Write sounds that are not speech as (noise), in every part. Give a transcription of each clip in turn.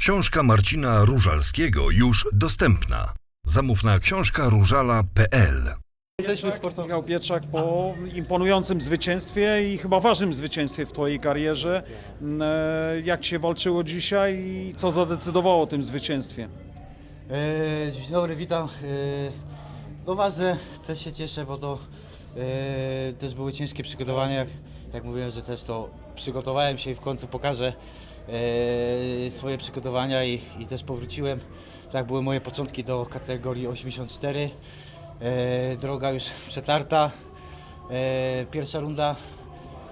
Książka Marcina Różalskiego już dostępna. Zamów na książkaróżala.pl Jesteśmy sportowcy. Michał Pietrzak po imponującym zwycięstwie i chyba ważnym zwycięstwie w Twojej karierze. Mm, e, Jak się walczyło dzisiaj i co zadecydowało o tym zwycięstwie? E, Dzień dobry, witam. E, No ważne, też się cieszę, bo to e, też były ciężkie przygotowania. Jak, jak mówiłem, że też to przygotowałem się i w końcu pokażę swoje przygotowania i, i też powróciłem. Tak były moje początki do kategorii 84. E, Droga już przetarta. E, Pierwsza runda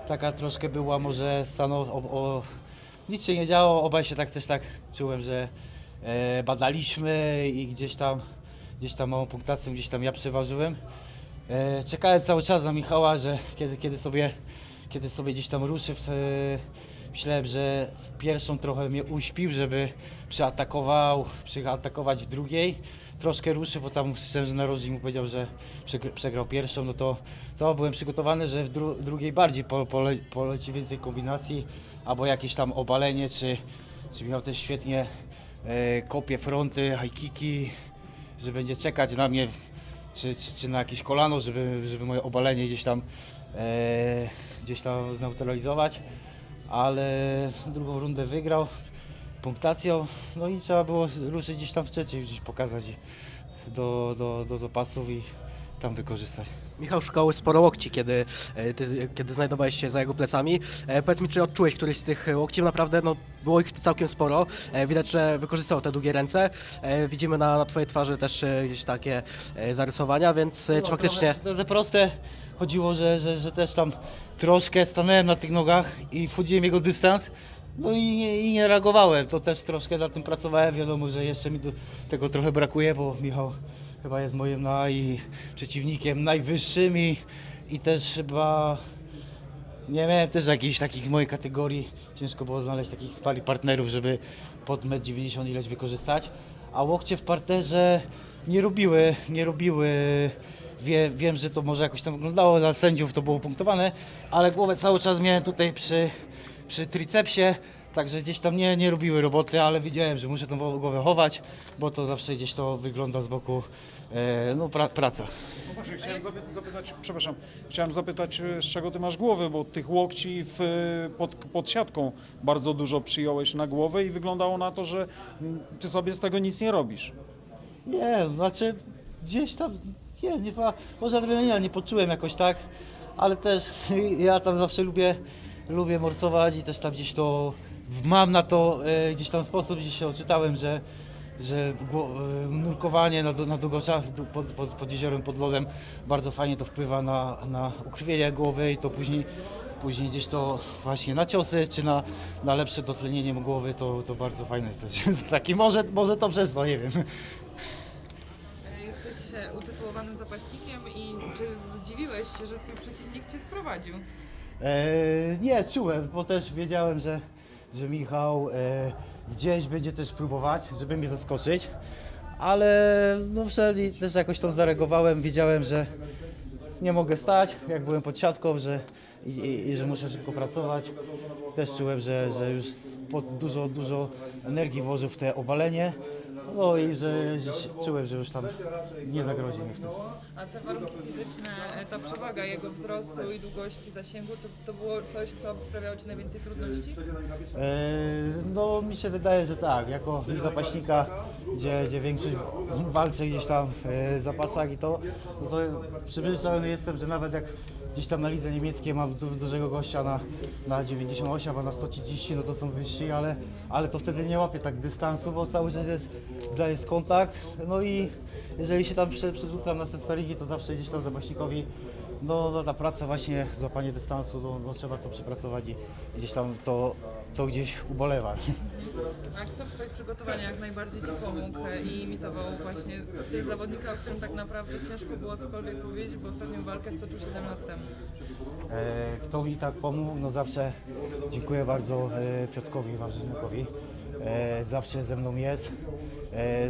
taka troszkę była może stanow... O, nic się nie działo, obaj się tak też tak czułem, że e, badaliśmy i gdzieś tam, gdzieś tam małą punktacją, gdzieś tam ja przeważyłem. E, czekałem cały czas na Michała, że kiedy, kiedy, sobie, kiedy sobie gdzieś tam ruszy, w, e, myślałem, że w pierwszą trochę mnie uśpił, żeby przeatakował, przeatakować drugiej. Troszkę ruszy, bo tam szczerze narożnik mu powiedział, że przegr- przegrał pierwszą, no to, to byłem przygotowany, że w dru- drugiej bardziej po, pole, poleci więcej kombinacji, albo jakieś tam obalenie, czy, czy miał też świetnie e, kopie fronty, high kicki, że będzie czekać na mnie, czy, czy, czy na jakieś kolano, żeby, żeby moje obalenie gdzieś tam, e, gdzieś tam zneutralizować, ale drugą rundę wygrał punktacją, no i trzeba było ruszyć gdzieś tam w trzeciej, gdzieś pokazać do, do, do zapasów i tam wykorzystać. Michał szukał sporo łokci, kiedy, e, ty, kiedy znajdowałeś się za jego plecami. E, Powiedz mi, czy odczułeś któryś z tych łokci? Naprawdę no, było ich całkiem sporo. E, Widać, że wykorzystał te długie ręce. E, Widzimy na, na twojej twarzy też e, gdzieś takie e, zarysowania, więc e, czy No, faktycznie... Trochę, trochę proste. Chodziło, że, że, że też tam troszkę stanąłem na tych nogach i wchodziłem jego dystans. No i nie, i nie reagowałem. To też troszkę nad tym pracowałem. Wiadomo, że jeszcze mi do tego trochę brakuje, bo Michał chyba jest moim naj, przeciwnikiem najwyższym i, i też chyba nie miałem też jakichś takich mojej kategorii. Ciężko było znaleźć takich spali partnerów, żeby pod 1,90 m ileś wykorzystać. A łokcie w parterze nie robiły, nie robiły. Wie, wiem, że to może jakoś tam wyglądało, dla sędziów to było punktowane, ale głowę cały czas miałem tutaj przy, przy tricepsie, także gdzieś tam nie, nie robiły roboty, ale wiedziałem, że muszę tą głowę chować, bo to zawsze gdzieś to wygląda z boku, e, no pra, praca. No właśnie, chciałem zapy- zapytać, przepraszam, chciałem zapytać, e, z czego Ty masz głowę, bo tych łokci w, e, pod, pod siatką bardzo dużo przyjąłeś na głowę i wyglądało na to, że mm, Ty sobie z tego nic nie robisz. Nie, znaczy gdzieś tam, nie, nie ma, może adrenalina nie poczułem jakoś tak, ale też (laughs) ja tam zawsze lubię, lubię morsować i też tam gdzieś to, mam na to e, gdzieś tam sposób, gdzieś się oczytałem, że, że gło- e, nurkowanie na, na pod, pod, pod jeziorem, pod lodem bardzo fajnie to wpływa na, na ukrwienie głowy i to później Później gdzieś to właśnie na ciosy, czy na, na lepsze dotlenienie głowy, to, to bardzo fajne jest. (laughs) Taki może, może to przez to, nie wiem. Jesteś e, utytułowanym zapaśnikiem i czy zdziwiłeś się, że twój przeciwnik cię sprowadził? E, nie, czułem, bo też wiedziałem, że, że Michał e, gdzieś będzie też próbować, żeby mnie zaskoczyć, ale no też jakoś tam zareagowałem, wiedziałem, że nie mogę stać, jak byłem pod siatką, że, i, i, i że muszę szybko pracować. Też czułem, że, że już pod dużo, dużo energii włożył w te obalenie, no i że, że się- czułem, że już tam nie zagrozi mi w tym. A te warunki fizyczne, e, ta przewaga jego wzrostu i długości zasięgu, to, to było coś, co sprawiało ci najwięcej trudności? E, No mi się wydaje, że tak, jako zapaśnika, gdzie, gdzie większość walczy gdzieś tam e, w zapasach i to, no to przyzwyczajony jestem, że nawet jak gdzieś tam na lidze niemieckiej mam du, dużego gościa na, na 98, a na 130, no to są wyżsi, ale, ale to wtedy nie łapię tak dystansu, bo cały czas jest, jest kontakt, no i jeżeli się tam prze, przerzucam na sesperigi, to zawsze gdzieś tam zapaśnikowi no, no ta praca właśnie, złapanie dystansu, no, no trzeba to przepracować i gdzieś tam to, to gdzieś ubolewa. A kto w twoich przygotowaniach najbardziej ci pomógł e, i imitował właśnie z tych zawodnika, o którym tak naprawdę ciężko było cokolwiek powiedzieć, bo ostatnią walkę stoczył 7 lat temu? E, Kto mi tak pomógł? No zawsze dziękuję bardzo e, Piotrkowi Wawrzyniakowi. E, Zawsze ze mną jest,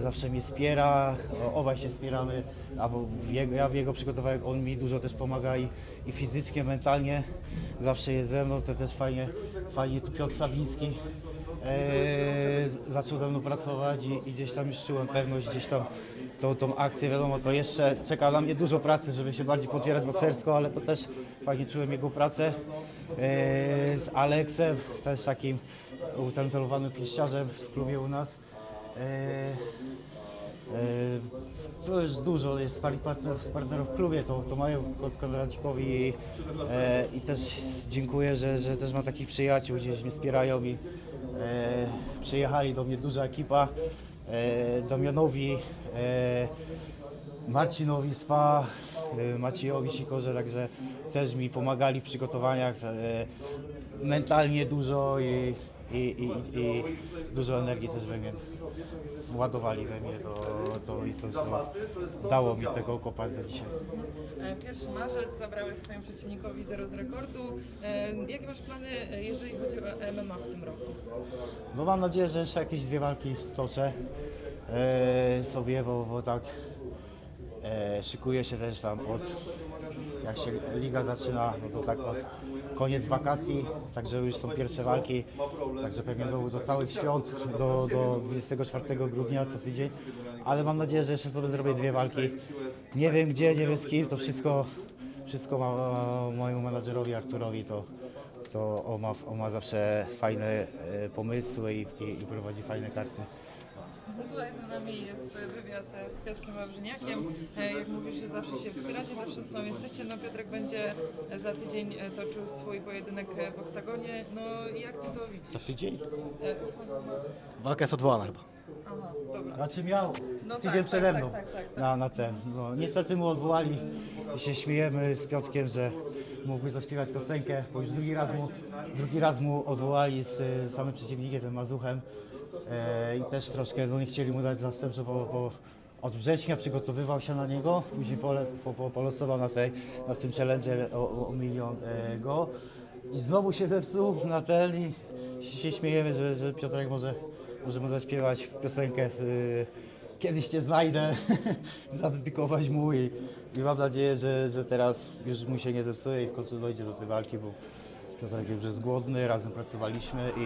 zawsze mnie wspiera, obaj się wspieramy, albo ja w jego przygotowaniach on mi dużo też pomaga i, i fizycznie, mentalnie. Zawsze jest ze mną, to też fajnie, fajnie tu Piotr Sawiński. E, zaczął ze mną pracować i, i gdzieś tam już czułem pewność, gdzieś tam tą, tą akcję, wiadomo, to jeszcze czeka na mnie dużo pracy, żeby się bardziej potwierać boksersko, ale to też fajnie czułem jego pracę. E, z Aleksem, też takim utalentowanym pięściarzem w klubie u nas. E, to już dużo jest pari- partnerów, partnerów w klubie, to, to mają Kon- Konradzikowi i, e, i też dziękuję, że, że też mam takich przyjaciół, gdzieś mnie wspierają i e, przyjechali do mnie duża ekipa, e, Damianowi, e, Marcinowi Spa, e, Maciejowi Sikorze, także też mi pomagali w przygotowaniach, e, mentalnie dużo i, i, i, i dużo energii też we mnie władowali we mnie, to, to, i to, to dało mi tego kopardę dzisiaj. E, Pierwszy marzec zabrałeś swojemu przeciwnikowi 0 z rekordu. E, Jakie masz plany, e, jeżeli chodzi o MMA w tym roku? No mam nadzieję, że jeszcze jakieś dwie walki stoczę sobie, bo, bo tak e, szykuję się też tam od, jak się liga zaczyna, no to tak od koniec wakacji, także już są pierwsze walki, także pewnie do, do całych świąt, do, do 24 grudnia co tydzień, ale mam nadzieję, że jeszcze sobie zrobię dwie walki. Nie wiem gdzie, nie wiem z kim, to wszystko, wszystko ma, ma mojemu menadżerowi Arturowi, to, to on ma, on ma zawsze fajne e, pomysły i, i, i prowadzi fajne karty. No Tutaj za nami jest wywiad e, z Piotrkiem Wawrzyniakiem. E, Jak mówisz, że zawsze się wspieracie, zawsze ze sobą jesteście. No Piotrek będzie e, za tydzień toczył swój pojedynek w oktagonie. No i jak ty to widzisz? Za tydzień? E, Walka jest odwołana chyba. Aha, dobra. Znaczy miał No tydzień tak, przede tak, mną tak, tak, tak, tak. Na, na ten. No, niestety mu odwołali i się śmiejemy z Piotkiem, że mógłby zaśpiewać piosenkę, bo już drugi raz mu, drugi raz mu odwołali z y, samym przeciwnikiem, tym Mazuchem i też troszkę no, nie chcieli mu dać zastępstwo, bo, bo od września przygotowywał się na niego, później pole, po, po, polosował na, tej, na tym challenger o, o, milion e, go. I znowu się zepsuł na ten i się śmiejemy, że, że Piotrek może, może mu zaśpiewać piosenkę z, y, Kiedyś Cię znajdę, (laughs) zadedykować mu i, i mam nadzieję, że, że teraz już mu się nie zepsuje i w końcu dojdzie do tej walki, bo Piotrek już jest głodny, razem pracowaliśmy i,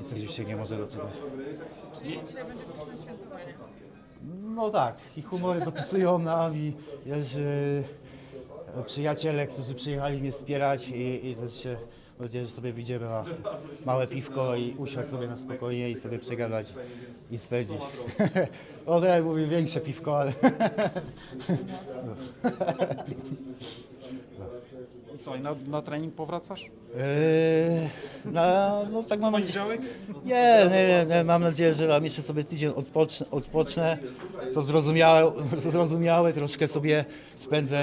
i też już się nie może doczekać. Czyli dzisiaj. No tak, i humory dopisują nam i też y, przyjaciele, którzy przyjechali mnie wspierać i, i też się mam nadzieję, że sobie widzimy na małe piwko i usiąść sobie na spokojnie i sobie przegadać i spędzić. (laughs) No teraz mówię większe piwko, ale (laughs) I co, i na, na trening powracasz? Yy, na, no tak mam nadzieję. Poniedziałek? Nie, nie, nie, mam nadzieję, że tam jeszcze sobie tydzień odpocznę, odpocznę. To zrozumiałe, (laughs) zrozumiałe, troszkę sobie spędzę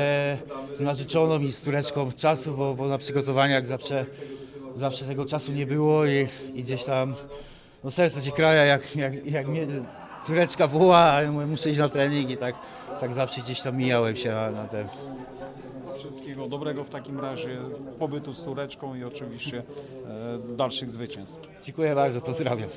z narzeczoną i z córeczką czasu, bo, bo na przygotowaniach zawsze, zawsze tego czasu nie było i, i gdzieś tam no serce się kraja, jak, jak, jak mnie córeczka woła, a ja mówię, muszę iść na trening i tak, tak zawsze gdzieś tam mijałem się na, na ten. Wszystkiego dobrego w takim razie, pobytu z córeczką i oczywiście e, dalszych zwycięstw. Dziękuję bardzo, pozdrawiam.